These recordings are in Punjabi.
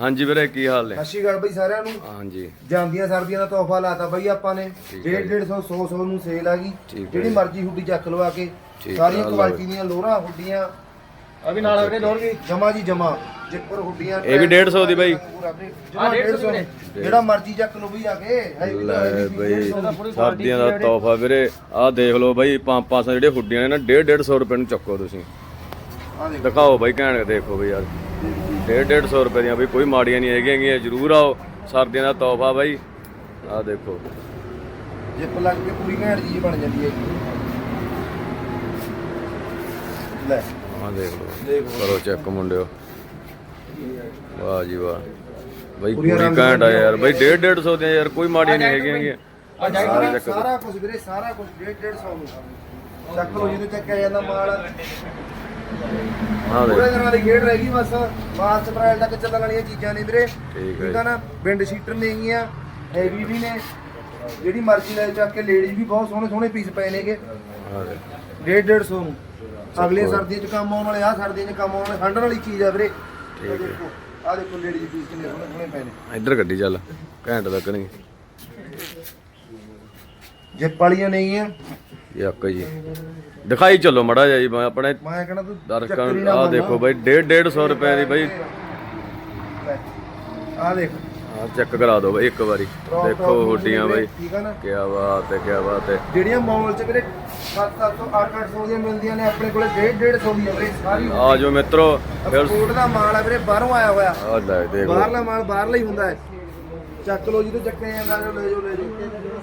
ਹਾਂਜੀ ਵੀਰੇ ਕੀ ਹਾਲ ਨੇ? ਸਤਿ ਸ਼੍ਰੀ ਅਕਾਲ ਬਈ ਸਾਰਿਆਂ ਨੂੰ। ਹਾਂਜੀ। ਜਾਂਦੀਆਂ ਸਰਦੀਆਂ ਦਾ ਤੋਹਫਾ ਲਾਤਾ ਬਈ ਆਪਾਂ ਨੇ। 1.5 150 100 100 ਨੂੰ ਸੇਲ ਆ ਗਈ। ਠੀਕ ਹੈ ਜਿਹੜੀ। ਮਰਜ਼ੀ ਹੁੱਡੀ ਚੱਕ ਲਵਾ ਕੇ ਠੀਕ ਸਾਰੀਆਂ। ਕੁਆਲਿਟੀ ਦੀਆਂ ਲੋਰਾਂ ਹੁੱਡੀਆਂ। ਆ ਵੀ ਨਾਲ ਵੀਰੇ ਲੋਰ ਵੀ। ਜਮਾ ਜੀ ਜਮਾ ਜਿੱਪਰ ਹੁੱਡੀਆਂ ਇਹ ਵੀ 150 ਦੀ ਬਾਈ? ਜਮਾ 150 ਜਿਹੜਾ ਮਰਜ਼ੀ ਚੱਕ ਲਓ ਬਈ ਆ ਕੇ। ਹੈ ਹੈ ਲੈ ਬਈ 150 ਦਾ। ਸਰਦੀਆਂ ਦਾ ਤੋਹਫਾ ਵੀਰੇ। ਆਹ ਦੇਖ ਲਓ ਬਾਈ ਪੰਜ ਪੰਜ ਸੌ ਜਿਹੜੇ ਹੁੱਡੀਆਂ ਨੇ ਨਾ 1.5 150 ਰੁਪਏ ਨੂੰ ਚੱਕੋ ਤੁਸੀਂ। ਦਿਖਾਓ ਬਾਈ ਘੈਂਟ ਦੇਖੋ ਬਈ ਯਾਰ। 1.5 150 ਰੁਪਏ ਦੀਆਂ ਬਈ ਕੋਈ ਮਾੜੀਆਂ ਨਹੀਂ ਹੈਗੀਆਂ ਗੀਆਂ ਜਰੂਰ ਆਓ। ਸਰਦੀਆਂ ਦਾ ਤੋਹਫਾ ਬਾਈ। ਆਹ ਦੇਖੋ। ਜਿੱਪ ਲੱਗ ਕੇ ਪੂਰੀ ਘੈਂਟ ਚੀਜ਼ ਬਣ ਜਾਂਦੀ ਹੈ ਲੈ। ਆਹ ਦੇਖ ਲਓ। ਦੇਖੋ ਕਰੋ ਚੈੱਕ ਮੁੰਡਿਓ। ਵਾਹ ਜੀ ਵਾਹ। ਬਈ ਪੂਰੀ ਘੈਂਟ ਆ ਯਾਰ। ਬਈ 1.5 150 ਦੀਆਂ ਯਾਰ ਕੋਈ ਮਾੜੀਆਂ ਨਹੀਂ ਹੈਗੀਆਂ ਗੀਆਂ। ਆ। ਸਾਰਾ ਕੁਝ ਵੀਰੇ ਸਾਰਾ ਕੁਝ 1.5 150 ਨੂੰ ਚੱਕ ਲਓ ਜਿਹਦੇ ਚੱਕਿਆ ਜਾਂਦਾ ਮਾਲ। ਆਹ ਪੂਰੇ ਦੇਖ ਦਿਨਾਂ ਦੀ ਖੇਡ ਰਹਿ ਗਈ ਬਸ। ਮਾਰਚ ਅਪ੍ਰੈਲ ਤੱਕ ਚੱਲਣ ਵਾਲੀਆਂ ਚੀਜ਼ਾਂ ਨੇ ਵੀਰੇ। ਠੀਕ ਹੈ ਆ ਨਾ? ਵਿੰਡ ਸ਼ੀਟਰ ਨੇਗੀਆਂ ਹੈਵੀ ਵੀ ਨੇ। ਜਿਹੜੀ ਮਰਜ਼ੀ ਲੈ ਚੱਕ ਕੇ ਲੇਡੀਜ਼ ਵੀ ਬਹੁਤ ਸੋਹਣੇ ਸੋਹਣੇ ਪੀਸ ਪਏ ਨੇਗੇ। ਦੇਖ। 1.5 150 ਨੂੰ। ਅਗਲੇ ਸਰਦੀਆਂ 'ਚ ਕੰਮ ਆਉਣ ਵਾਲੇ ਆ ਸਰਦੀਆਂ 'ਚ ਕੰਮ ਆਉਣ ਵਾਲੇ ਹੰਡਣ ਵਾਲੀ ਚੀਜ਼ ਆ ਵੀਰੇ। ਠੀਕ ਹੈ। ਆ ਦੇਖੋ ਲੇਡੀਜ਼ ਪੀਸ ਕਿੰਨੇ ਸੋਹਣੇ ਸੋਹਣੇ ਪਏ ਨੇ। ਇੱਧਰ ਗੱਡੀ ਚੱਲ। ਘੈਂਟ ਲੱਗਣੀ ਜਿੱਪ ਵਾਲੀਆਂ ਨੇਗੀਆਂ ਯਾਕ ਜੀ। ਦਿਖਾਈ ਚੱਲੋ ਮੜਾ ਜੀ ਮੈਂ ਆਪਣੇ ਮੈਂ ਕਹਿੰਦਾ ਤੂੰ ਦਰਸ਼ਕਾਂ ਚੱਕਰੀ ਨੂੰ ਨਾ ਆਹ ਮੰਨ। ਦੇਖੋ ਬਾਈ 1.5 150 ਰੁਪਏ ਦੀ ਬਾਈ। ਲੈ, ਆਹ ਦੇਖ। ਆਹ ਚੈੱਕ ਕਰਾ ਦਿਓ ਬਾਈ ਇੱਕ ਵਾਰੀ। ਟੌਪ ਦੇਖੋ ਟੌਪ ਹੁੱਡੀਆਂ ਬਾਈ। ਠੀਕ ਆ ਨਾ? ਕੀ ਬਾਤ ਹੈ ਕੀ ਬਾਤ ਹੈ। ਜਿਹੜੀਆਂ ਮਾਲ 'ਚ ਵੀਰੇ 7-700 8-800 ਦੀਆਂ ਮਿਲਦੀਆਂ ਨੇ ਆਪਣੇ ਕੋਲੇ 1.5 150 ਦੀਆਂ ਵੀਰੇ ਸਾਰੀ ਆ ਜੋ ਮਿੱਤਰੋ ਫਿਰ ਐਕਸਪੋਰਟ ਦਾ ਮਾਲ ਆ ਵੀਰੇ ਬਾਹਰੋਂ ਆਇਆ ਹੋਇਆ। ਆ ਲੈ ਦੇਖ। ਬਾਹਰਲਾ ਮਾਲ ਬਾਹਰਲਾ ਹੀ ਹੁੰਦਾ ਹੈ। ਚੱਕ ਲਓ ਜਿਹਦੇ ਚੱਕੇ ਜਾਂਦਾ ਜੋ ਲੈ ਜਾਓ ਲੈ ਜਾਓ।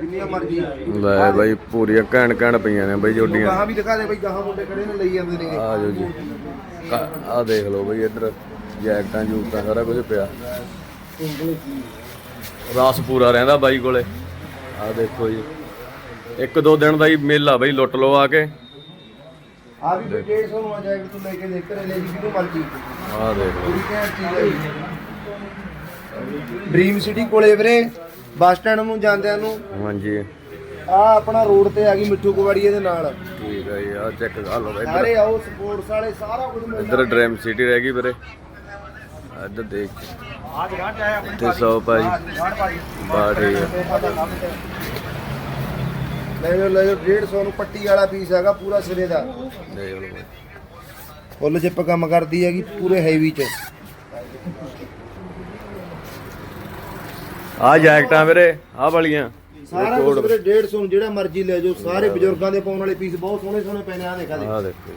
ਜਿੰਨੀਆਂ ਮਰਜ਼ੀ। ਲੈ ਬਾਈ ਪੂਰੀਆਂ ਘੈਂਟ ਘੈਂਟ ਪਈਆਂ ਨੇ ਬਾਈ ਜੋਡੀਆਂ। ਗਾਹਾਂ ਵੀ ਦਿਖਾ ਦੇ ਬਈ ਗਾਹਾਂ ਮੁੰਡੇ ਖੜੇ ਨੇ ਲਈ ਜਾਂਦੇ ਨੇਗੇ। ਆ ਜੋ ਜੀ। ਆ ਦੇਖ ਲਓ ਬਾਈ ਇੱਧਰ ਜੈਕਟਾਂ ਜੂਕਟਾਂ ਸਾਰਾ ਕੁਝ ਪਿਆ। ਰਸ ਪੂਰਾ ਰਹਿੰਦਾ ਬਾਈ ਕੋਲੇ। ਆ ਦੇਖੋ ਜੀ। ਇੱਕ ਦੋ ਦਿਨ ਦਾ ਹੀ ਮੇਲਾ ਬਾਈ ਲੁੱਟ ਲਓ ਆ ਕੇ। ਆ ਵੀ ਕੋਈ 150 ਨੂੰ ਆ ਤੂੰ ਲੈ ਕੇ ਦੇਖ ਲੈ ਜੀ ਕਿਹਨੂੰ ਮਰਜ਼ੀ। ਆ ਦੇਖ ਲਓ। ਡ੍ਰੀਮ ਸਿਟੀ ਕੋਲੇ ਵੀਰੇ ਬੱਸ ਸਟੈਂਡ ਨੂੰ ਜਾਂਦਿਆਂ ਨੂੰ। ਹਾਂਜੀ। ਆ ਆਪਣਾ ਰੋਡ ਤੇ ਆ ਗਈ ਮਿੱਠੂ ਕੁਵਾੜੀਏ ਦੇ ਨਾਲ। ਠੀਕ ਹੈ ਜੀ ਆ ਚੈੱਕ ਕਰ ਲਓ ਸਾਰੇ ਆਓ ਸਪੋਰਟਸ ਵਾਲੇ ਸਾਰਾ ਕੁਝ ਮਿਲਦਾ ਇੱਧਰ ਡ੍ਰੀਮ ਸਿਟੀ ਰਹਿ ਗਈ ਵੀਰੇ। ਇੱਧਰ ਦੇਖ। ਆ ਜਗ੍ਹਾ ਤੇ ਆਪਣੀ ਤੇ ਸੌ ਭਾਈ। ਬਾ ਠੀਕ ਹੈ ਲੈ ਜਾਓ ਲੈ ਜਾਓ 150 ਨੂੰ ਪੱਟੀ ਵਾਲਾ ਪੀਸ ਹੈਗਾ ਪੂਰਾ ਸਿਰੇ ਦਾ। ਦੇਖ ਲਓ। ਫੁੱਲ ਜਿੱਪ ਕੰਮ ਕਰਦੀ ਹੈਗੀ ਪੂਰੇ ਹੈਵੀ ਚ। ਆ ਜੈਕਟਾਂ ਵੀਰੇ ਆ ਵਾਲੀਆਂ। ਸਾਰਾ ਕੁਝ ਵੀਰੇ 150 ਨੂੰ ਜਿਹੜਾ ਮਰਜ਼ੀ ਲੈ ਜਾਓ ਸਾਰੇ ਬਜ਼ੁਰਗਾਂ ਦੇ ਪਾਉਣ ਵਾਲੇ ਪੀਸ ਬਹੁਤ ਸੋਹਣੇ ਸੋਹਣੇ ਪਏ ਨੇ ਆ ਦੇਖਾ ਦੇ ਆ ਦੇਖੋ।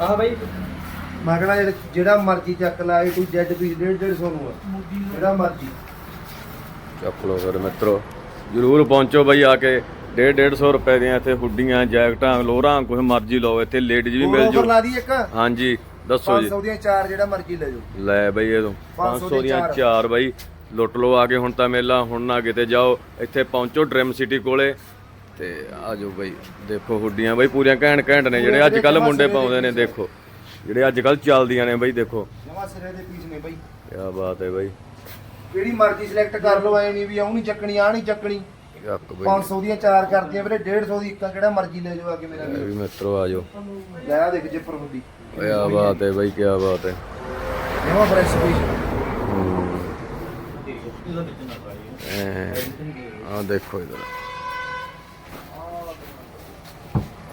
ਆਹ ਬਾਈ। ਮੈਂ ਕਹਿੰਦਾ ਜਿਹੜਾ- ਮਰਜ਼ੀ ਚੱਕ ਲਾਏ ਕੋਈ ਜੈਡ ਪੀਸ 150 150 ਨੂੰ ਆ। ਜਿਹੜਾ ਮਰਜ਼ੀ। ਚੱਕ ਲਓ ਫਿਰ ਮਿੱਤਰੋ ਜਰੂਰ ਪਹੁੰਚੋ ਬਈ ਆ ਕੇ। 1.5 150 ਰੁਪਏ ਦੀਆਂ ਇੱਥੇ ਹੁੱਡੀਆਂ ਜੈਕਟਾਂ ਲੋਰਾਂ ਕੁਝ ਮਰਜ਼ੀ ਲਓ ਇੱਥੇ ਲੇਡੀਜ਼ ਵੀ ਮਿਲ ਆਫਰ ਜੂ। ਲਾ ਦੀ ਇੱਕ? ਹਾਂਜੀ ਦੱਸੋ ਜੀ। 500 ਦੀਆਂ ਚਾਰ ਜਿਹੜਾ ਮਰਜ਼ੀ ਲੈ ਜਾਓ। ਲੈ ਬਈ ਇਹ ਤੋਂ। 500 ਦੀਆਂ ਚਾਰ ਬਈ। ਲੁੱਟ ਲਓ ਆ ਕੇ ਹੁਣ ਤਾਂ ਮੇਲਾ ਹੁਣ ਨਾ ਕਿਤੇ ਜਾਓ। ਇੱਥੇ ਪਹੁੰਚੋ ਡ੍ਰੀਮ ਸਿਟੀ ਕੋਲੇ। ਤੇ ਆ ਜਾਓ ਬਈ ਦੇਖੋ ਹੁੱਡੀਆਂ। ਬਈ ਪੂਰੀਆਂ ਘੈਂਟ ਘੈਂਟ ਨੇ ਜਿਹੜੇ ਅੱਜ ਕੱਲ ਮੁੰਡੇ ਪਾਉਂਦੇ ਨੇ ਦੇਖੋ। ਜਿਹੜੇ ਅੱਜ ਕੱਲ ਚੱਲਦੀਆਂ ਨੇ ਬਈ ਦੇਖੋ। ਜਮਾ ਸਿਰੇ ਦੇ ਪੀਸ ਨੇ ਬਾਈ। ਕੀ ਬਾਤ ਹੈ ਬਈ। ਜਿਹੜੀ ਮਰਜ਼ੀ ਸਿਲੈਕਟ ਕਰ ਲਓ ਐ ਨਹੀਂ ਵੀ ਆਉ ਨਹੀਂ ਚੱਕਣੀ ਆ ਨਹੀਂ ਚੱਕਣੀ। ਯੱਕ ਬਈ। 500 ਦੀਆਂ ਚਾਰ ਕਰਦੀਆਂ ਵੀਰੇ 150 ਦੀ ਇੱਕ ਆ, ਕਿਹੜਾ ਮਰਜ਼ੀ ਲੈ ਜਾਓ ਆ ਕੇ ਮੇਰਾ ਇਹ ਵੀ ਮਿੱਤਰੋ ਆ ਜਾਓ ਲੈ ਆ ਦੇਖ ਜਿੱਪਰ ਹੁੰਦੀ। ਕੀ ਬਾਤ ਹੈ ਬਈ ਕੀ ਬਾਤ ਹੈ। ਜਮਾ ਫਰੈਸ਼ ਪੀਸ ਆ ਦੇਖੋ ਇਧਰ।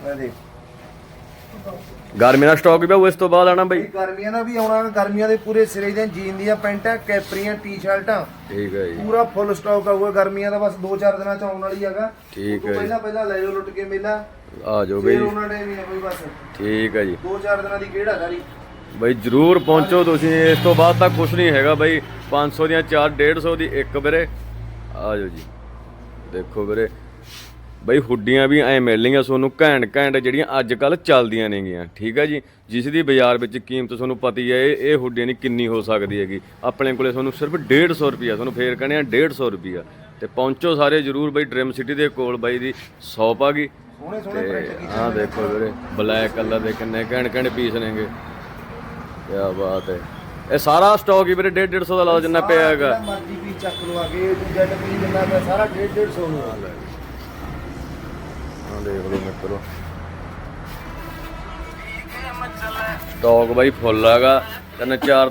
ਲੈ ਦੇਖ ਗਰਮੀ ਦਾ ਸਟਾਕ ਵੀ ਇਸ ਤੋਂ ਬਾਅਦ ਆਣਾ ਬਈ। ਗਰਮੀਆਂ ਦਾ ਵੀ ਆਉਣਾ ਗਰਮੀਆਂ ਦੇ ਪੂਰੇ ਸਿਰੇ ਦੀਆਂ ਜੀਨ ਦੀਆਂ ਪੈਂਟਾਂ ਕੈਪਰੀਆਂ ਟੀ-ਸ਼ਰਟਾਂ। ਠੀਕ ਹੈ ਜੀ। ਪੂਰਾ ਫੁੱਲ ਸਟਾਕ ਆਊਗਾ ਗਰਮੀਆਂ ਦਾ ਬਸ 2-4 ਦਿਨਾਂ ਚ ਆਉਣ ਵਾਲੀ ਹੈਗਾ। ਠੀਕ ਹੈ ਪਹਿਲਾਂ ਪਹਿਲਾਂ ਲੈ ਜਾਓ ਲੁੱਟ ਕੇ ਮੇਲਾ। ਆ ਜਾਓ ਬਈ। ਉਹਨਾਂ ਨੇ ਵੀ ਕੋਈ ਬਸ। ਠੀਕ ਹੈ ਜੀ। 2-4 ਦਿਨਾਂ ਦੀ ਕਿਹੜਾ ਸਾਰੀ ਬਈ ਜਰੂਰ ਪਹੁੰਚੋ ਤੁਸੀਂ ਇਸ ਤੋਂ ਬਾਅਦ ਤਾਂ ਕੁਝ ਨਹੀਂ ਹੈਗਾ ਬਈ 500 ਦੀਆਂ 4 150 ਦੀ ਇੱਕ ਵੀਰੇ। ਆ ਜਾਓ ਜੀ ਦੇਖੋ ਵੀਰੇ ਬਈ ਹੁੱਡੀਆਂ ਵੀ ਐ ਮਿਲਣਗੀਆਂ ਤੁਹਾਨੂੰ ਘੈਂਟ ਘੈਂਟ ਜਿਹੜੀਆਂ ਅੱਜ ਕੱਲ ਚੱਲਦੀਆਂ ਨੇਗੀਆਂ ਠੀਕ ਹੈ ਜੀ? ਜਿਸ ਦੀ ਬਾਜ਼ਾਰ ਵਿੱਚ ਕੀਮਤ ਤੁਹਾਨੂੰ ਪਤੀ ਹੈ ਇਹ ਇਹ ਹੁੱਡੀਆਂ ਦੀ ਕਿੰਨੀ ਹੋ ਸਕਦੀ ਹੈਗੀ। ਆਪਣੇ ਕੋਲੇ ਤੁਹਾਨੂੰ ਸਿਰਫ 150 ਰੁਪਿਆ ਤੁਹਾਨੂੰ ਫੇਰ ਕਹਿੰਦੇ ਆ 150 ਰੁਪਿਆ ਤੇ ਪਹੁੰਚੋ ਸਾਰੇ ਜਰੂਰ ਬਈ ਡ੍ਰੀਮ ਸਿਟੀ ਦੇ ਕੋਲ ਬਾਈ ਦੀ ਸ਼ੌਪ ਆ ਗਈ। ਸੋਹਣੇ ਸੋਹਣੇ ਪ੍ਰਿੰਟ ਕੀਤੇ ਆਹ ਦੇਖੋ ਵੀਰੇ ਬਲੈਕ ਕਲਰ ਦੇ ਕਿੰਨੇ ਘੈਂਟ ਘੈਂਟ ਪੀਸ ਨੇਗੇ। ਕੀ ਬਾਤ ਹੈ। ਇਹ ਸਾਰਾ ਸਟਾਕ ਹੀ ਵੀਰੇ 150 150 ਦਾ ਲਾ ਜਿੰਨਾ ਪਿਆ ਹੈਗਾ। ਜਿਹੜਾ ਮਰਜ਼ੀ ਵੀ ਚੱਕ ਲਵਾ ਕੇ ਜੈਡ ਪੀ ਜਿੰਨਾ ਪਿਆ ਸਾਰਾ 150 ਨੂੰ ਆ ਆਹ ਦੇਖ ਲਓ ਮਿੱਤਰੋ। ਸਟਾਕ ਬਾਈ ਫੁੱਲ ਹੈਗਾ। ਤਿੰਨ ਚਾਰ